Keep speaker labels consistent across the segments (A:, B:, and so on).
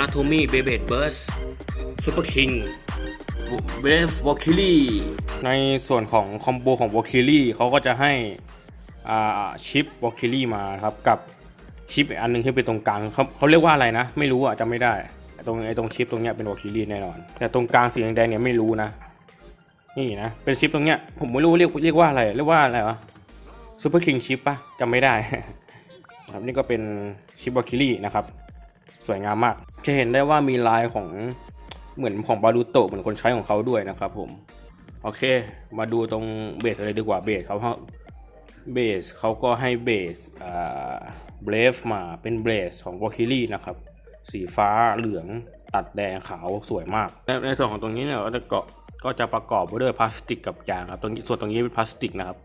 A: คาโทมิเบเบดเบิร์สซูเปอร์คิงเบฟวอลคิลี่ในส่วนของคอมโบของวอลคิลี่เขาก็จะให้อ่าชิปวอลคิลี่มาครับกับชิปอันหนึงที่เป็นตรงกลางเขาเขาเรียกว่าอะไรนะ ไม่รู้อะจำไม่ได้ตรงไอ้ตรงชิปตรงเนี้ยเป็นวอลคิลี่แน่นอน แต่ตรงกลางสีแดงเนี่ยไม่รู้นะ นี่นะ เป็นชิปตรงเนี้ยผมไม่รู้เรียกเรียกว่าอะไรเรียกว่าอะไรวะซูเปอร์คิงชิปปะจำไม่ได้ครับนี่ก็เป็นชิปวอลคิลี่นะครับ สวยงามมาก จะเห็นได้ว่ามีลายของเหมือนของบารูโตะเหมือนคนใช้ของเขาด้วยนะครับผม โอเค มาดูตรงเบสเลยดีกว่าเบสเขาเบสเขาก็ให้เบสอ่าเบรฟมาเป็นเบสของวอคิลี่นะครับ สีฟ้าเหลืองตัดแดงขาวสวยมากในในส่วนของตรงนี้เนี่ยก็จะเกาะก็จะประกอบไปด้วยพลาสติกกับยางครับตรงนี้ส่วนตรงนี้เป็นพลาสติกนะครับ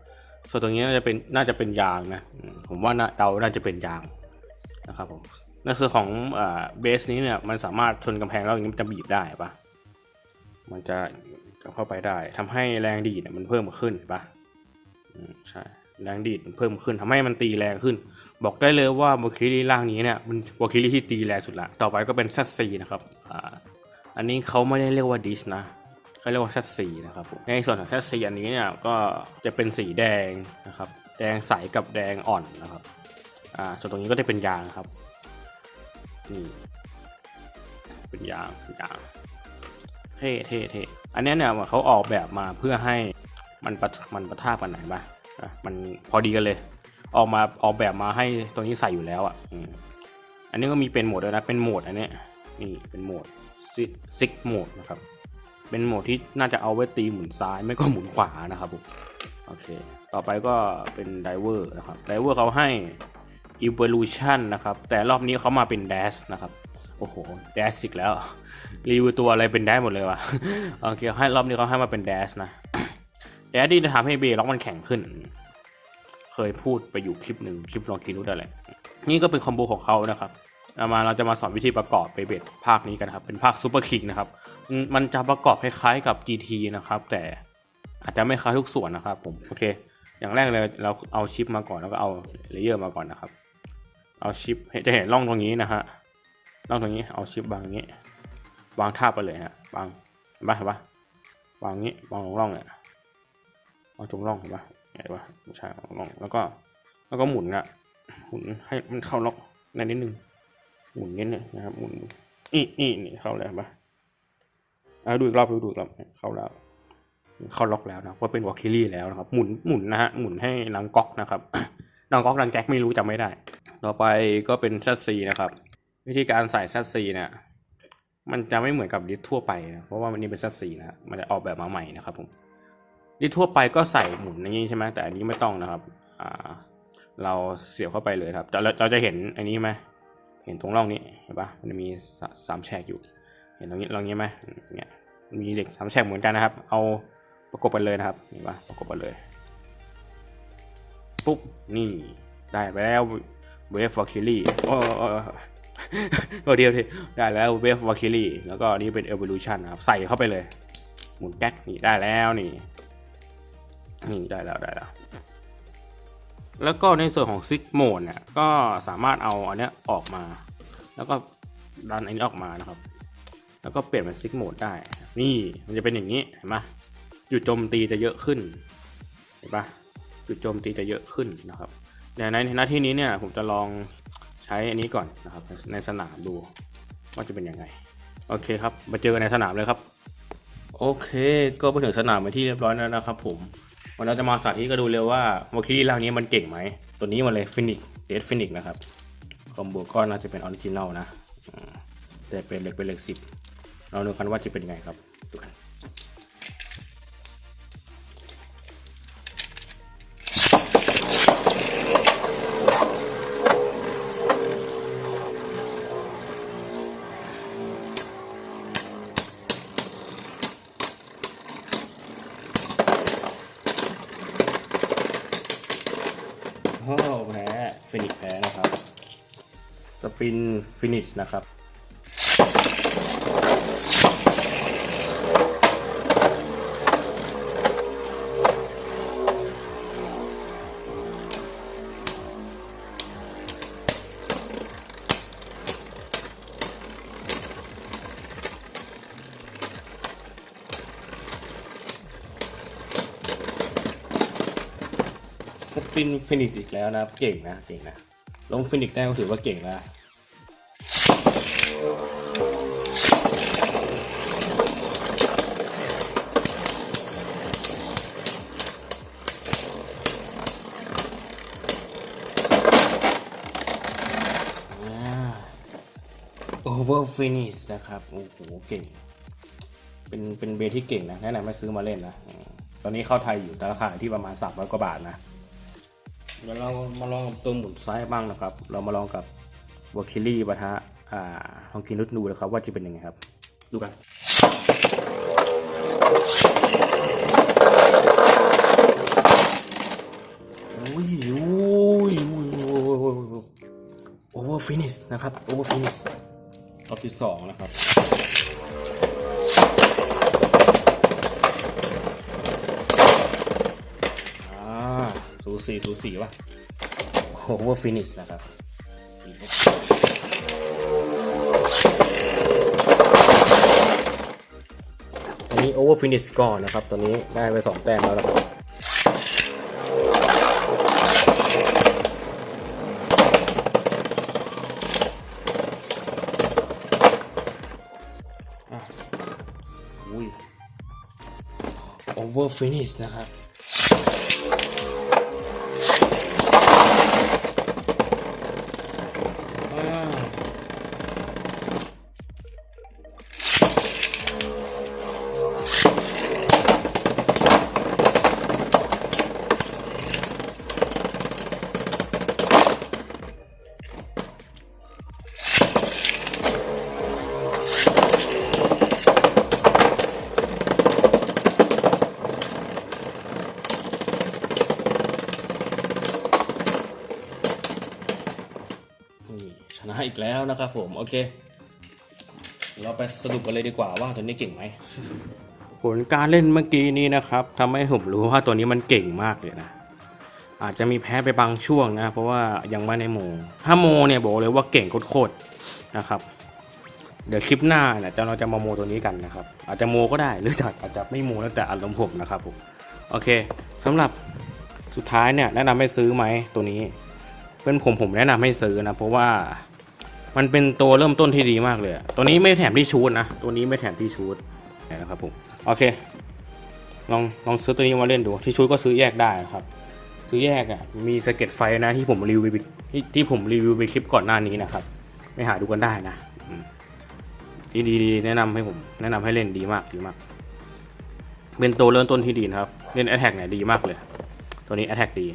A: ส่วนตรงนี้น่าจะเป็นน่าจะเป็นยางนะอืมผมว่าน่าเดาน่าจะเป็นยางนะครับผม นส่วนของอ่าเบสนี้เนี่ยมันสามารถชนกำแพงแล้วอย่างนี้มันจะบีบได้ปะมันจะเข้าไปได้ทำให้แรงดีดมันเพิ่มขึ้นปะใช่แรงดีดมันเพิ่มขึ้นทำให้มันตีแรงขึ้น บอกได้เลยว่าโบคิลี่ร่างนี้เนี่ยมันโบคิลี่ที่ตีแรงสุดละต่อไปก็เป็นซัตซีนะครับอ่าอันนี้เขาไม่ได้เรียกว่าดิสนะเขาเรียกว่าชัดสีนะครับในส่วนของชัดสีอันนี้เนี่ยก็จะเป็นสีแดงนะครับ แดงใสกับแดงอ่อนนะครับอ่าส่วนตรงนี้ก็จะเป็นยางครับ นี่เป็นยางเป็นยางเท่เท่เท่อันนี้เนี่ยเขาออกแบบมาเพื่อให้มันปะมันประทากันไหนบ้างอะมันพอดีกันเลย ออกมาออกแบบมาให้ตรงนี้ใส่อยู่แล้วอะอันนี้ก็มีเป็นโหมดด้วยนะเป็นโหมดอันนี้นี่เป็นโหมดซิกโหมดนะครับ เป็นโหมดที่น่าจะเอาไว้ตีหมุนซ้ายไม่ก็หมุนขวานะครับผมโอเค ต่อไปก็เป็นไดเวอร์นะครับไดเวอร์เขาให้ evolution นะครับ แต่รอบนี้เขามาเป็น dash นะครับ โอ้โห dash อีกแล้ว รีวิวตัวอะไรเป็น dash หมดเลยว่ะ โอเคให้รอบนี้เขาให้มาเป็น dash นะ dash ที่จะทำให้เบล็อกมันแข็งขึ้น เคยพูดไปอยู่คลิปหนึ่งคลิปลองคิดดูได้เลยนี่ก็เป็นคอมโบของเขานะครับเอามาเราจะมาสอนวิธีประกอบไปเบสภาคนี้กันครับ เป็นภาคซูเปอร์คิงนะครับมมันจะประกอบคล้ายๆกับ GT นะครับ แต่อาจจะไม่คล้ายทุกส่วนนะครับผม โอเค อย่างแรกเลยเราเอาชิปมาก่อนแล้วก็เอาเลเยอร์มาก่อนนะครับ เอาชิปจะเห็นร่องตรงนี้นะฮะร่องตรงนี้เอาชิปวางงนี้ วางท่าไปเลยฮะวางเห็นปะเห็นปะวางนี้วางตรงร่องเนี่ยวางตรงร่องเห็นปะเห็นปะไม่ใช่วางร่องแล้วก็แล้วก็หมุนอะหมุนให้มันเข้าล็อกในนิดนึงหมุนนิดนึงนะครับหมุนนี่นี่นี่เข้าแล้วเห็นปะอะดูอีกรอบดูดูอีกรอบเข้าแล้ว เข้าล็อกแล้วนะว่าเป็นวอลคิลี่แล้วนะครับหมุนหมุนนะฮะหมุนให้นางก๊อกนะครับนางก๊อกนางแจ็คไม่รู้จำไม่ได้ ต่อไปก็เป็นซัซีนะครับ วิธีการใส่ซัซีเนี่ยมันจะไม่เหมือนกับดิสทั่วไปนะเพราะว่ามันนี่เป็นซัซีนะมันจะออกแบบมาใหม่นะครับผมดิสทั่วไปก็ใส่หมุนอย่างนี้ใช่ไหมแต่อันนี้ไม่ต้องนะครับอ่าเราเสียบเข้าไปเลยครับเราเราจะเห็นอันนี้ไหมเห็นตรงร่องนี้เห็นปะมันมีสามแฉกอยู่ เห็นตรงนี้ตรงนี้ไหมเนี่ยมีเหล็กสามแฉกเหมือนกันนะครับ เอาประกบกันเลยนะครับนี่ปะประกบกันเลยปุ๊บนี่ได้ไปแล้ว เวฟวอคิลี่โอ้โอ้โอ้เดียวทีได้แล้วเวฟวอคิลี่แล้วก็นี่เป็นเอ o l u t i o n นะครับใส่เข้าไปเลยหมุนแก๊กนี่ได้แล้วนี่นี่ได้แล้วได้แล้ว แล้วก็ในส่วนของซิกโหมดเนี่ยก็สามารถเอาอันเนี้ยออกมา แล้วก็ดันอันนี้ออกมานะครับ แล้วก็เปลี่ยนเป็นซิกโหมดได้ นี่มันจะเป็นอย่างนี้เห็นปะจุดโจมตีจะเยอะขึ้นเห็นปะจุดโจมตีจะเยอะขึ้นนะครับ ในหน้าที่นี้เนี่ยผมจะลองใช้อันนี้ก่อนนะครับในสนามดูว่าจะเป็นยังไง โอเคครับ มาเจอกันในสนามเลยครับ โอเค ก็มาถึงสนามไปที่เรียบร้อยแล้วนะครับ ผมวันนี้จะมาสาธิตก็ดูเร็วว่าวอคลี่ร่างนี้มันเก่งไหม ตัวนี้มาเลยฟินิกเดดฟินิกนะครับคอมโบก็น่าจะเป็นออริจินัลนะแต่เป็นเหล็กเป็นเหล็กสิบเราดูกันว่าจะเป็นยังไงครับดูกัน สปรินฟินิชนะครับสปรินฟินิชอีกแล้วนะเก่งนะเก่งนะ ลงฟินิกได้ก็ถือว่าเก่งนะโอเวอร์ฟินิชนะครับ โอ้โห เก่ง เป็นเป็นเบที่เก่งนะ แนะนำให้ซื้อมาเล่นนะ ตอนนี้เข้าไทยอยู่แต่ราคาอยู่ที่ประมาณ300กว่าบาทนะ เดี๋ยวเรามาลองกับตัวหมุนซ้ายบ้างนะครับ เรามาลองกับวอคิลี่ปะทะอ่าลองกินนุดดูนะครับว่าจะเป็นยังไงครับ ดูกันโอ้ยโอ้ยโอเวอร์ฟินิชนะครับโอเวอร์ฟินิชรอบที่สองนะครับ สูสีสูสีวะโอเวอร์ฟินิชนะครับอันนี้โอเวอร์ฟินิชก่อนนะครับตอนนี้ได้ไปสองแต้มแล้วนะครับอุ้ยโอเวอร์ฟินิชนะครับ นี่ชนะอีกแล้วนะครับผม โอเค เราไปสรุปกันเลยดีกว่าว่าตัวนี้เก่งไหมผลการเล่นเมื่อกี้นี้นะครับทำให้ผมรู้ว่าตัวนี้มันเก่งมากเลยนะ อาจจะมีแพ้ไปบางช่วงนะ เพราะว่ายังไม่ได้โมถ้าโมเนี่ยบอกเลยว่าเก่งโคตรๆนะครับ เดี๋ยวคลิปหน้าเนี่ยเราจะมาโมตัวนี้กันนะครับ อาจจะโมก็ได้หรืออาจจะไม่โมแล้วแต่อารมณ์ผมนะครับผมโอเคสำหรับสุดท้ายเนี่ยแนะนำให้ซื้อไหมตัวนี้ เป็นผมผมแนะนำให้ซื้อนะ เพราะว่ามันเป็นตัวเริ่มต้นที่ดีมากเลย ตัวนี้ไม่แถมที่ชูดนะ ตัวนี้ไม่แถมที่ชูดนะครับผม โอเค ลองลองซื้อตัวนี้มาเล่นดู ที่ชูดก็ซื้อแยกได้นะครับ ซื้อแยกอะ มีสเก็ตไฟนะที่ผมรีวิวที่ที่ผมรีวิวไปคลิปก่อนหน้านี้นะครับไปหาดูกันได้นะดีดีดีแนะนำให้ผม แนะนำให้เล่นดีมากดีมาก เป็นตัวเริ่มต้นที่ดีนะครับ เล่นแอ t แทกเนี่ยดีมากเลย ตัวนี้แอ t แทกดี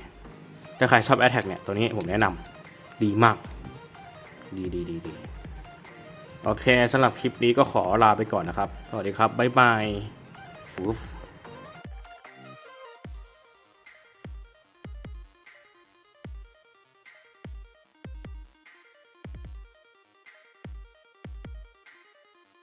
A: ถ้าใครชอบแอตแทกเนี่ย ตัวนี้ผมแนะนำดีมาก ดีดีดีดีโอเคสำหรับคลิปนี้ก็ขอลาไปก่อนนะครับ สวัสดีครับ บ๊ายบายฟูฟ